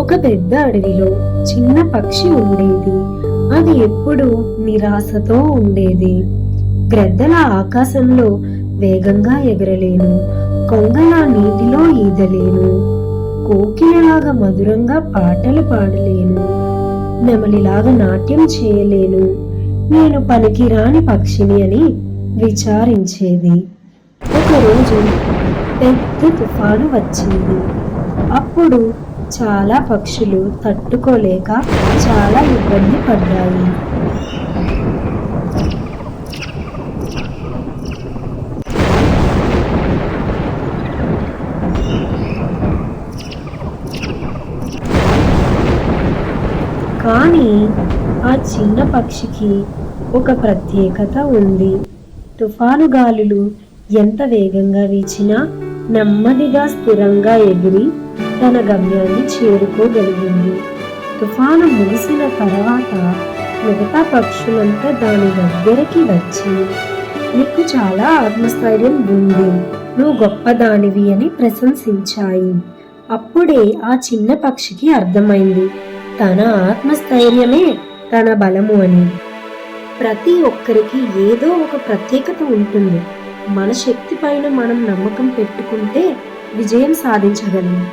ఒక పెద్ద అడవిలో చిన్న పక్షి ఉండేది. అది ఎప్పుడు నిరాశతో ఉండేది. గ్రద్దల ఆకాశంలో వేగంగా ఎగరలేను. కొంగలా నీటిలో ఈదలేను. కోకిలలాగా మధురంగా పాటలు పాడలేను. నెమలిలాగా నాట్యం చేయలేను. నేను పనికిరాని పక్షిని అని విచారించేది. ఒకరోజు పెద్ద తుఫాను వచ్చింది. అప్పుడు చాలా పక్షులు తట్టుకోలేక చాలా ఇబ్బంది పడ్డాయి. కానీ ఆ చిన్న పక్షికి ఒక ప్రత్యేకత ఉంది. తుఫాను గాలులు ఎంత వేగంగా వీచినా నెమ్మదిగా స్థిరంగా ఎగిరి తన గమ్యాన్ని చేరుకోగలిగింది. తుఫాను ముగిసిన తర్వాత మిగతా పక్షులంతా దాని దగ్గరికి వచ్చి నీకు చాలా ఆత్మస్థైర్యం ఉంది. నువ్వు గొప్పదానివి అని ప్రశంసించాయి. అప్పుడే ఆ చిన్న పక్షికి అర్థమైంది. తన ఆత్మస్థైర్యమే తన బలము అని. ప్రతి ఒక్కరికి ఏదో ఒక ప్రత్యేకత ఉంటుంది. మన శక్తి పైన మనం నమ్మకం పెట్టుకుంటే విజయం సాధించగలం.